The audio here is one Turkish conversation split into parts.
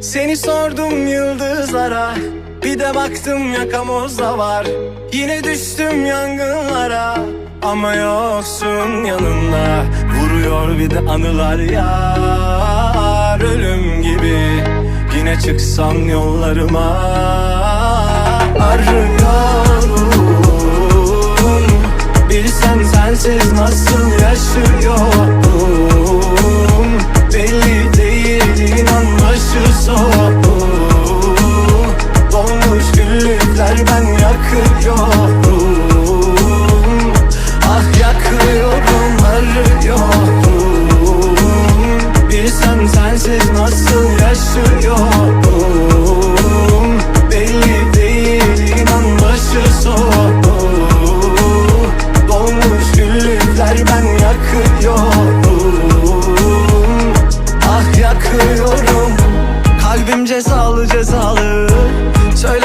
Seni sordum yıldızlara Bir de baktım yakamozda var. Yine düştüm yangınlara Ama yoksun yanımda. Vuruyor bir de anılar yar Ölüm gibi. Yine çıksam yollarıma Arıyorum Bilsen sensiz nasıl yaşıyorum Belli güllükler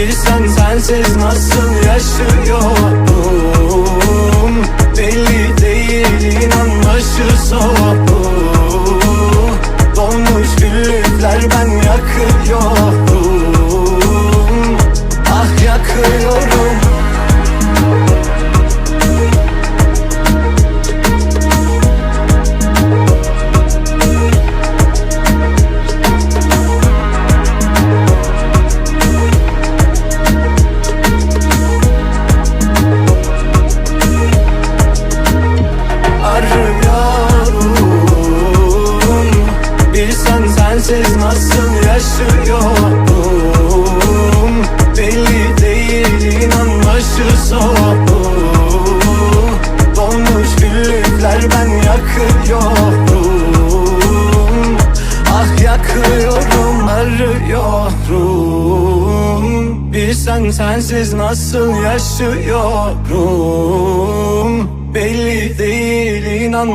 Bilsen sensiz nasıl yaşıyorum? Belli değil inan başı soğuk. Dolmuş güllükler ben yakıyorum sensiz nasıl yaşıyorum? Belli değil inan başı soğuk Dolmuş güllükler ben yakıyorum. Ah yakıyorum arıyorum. Bilsen sensiz nasıl yaşıyorum? Belli değil inan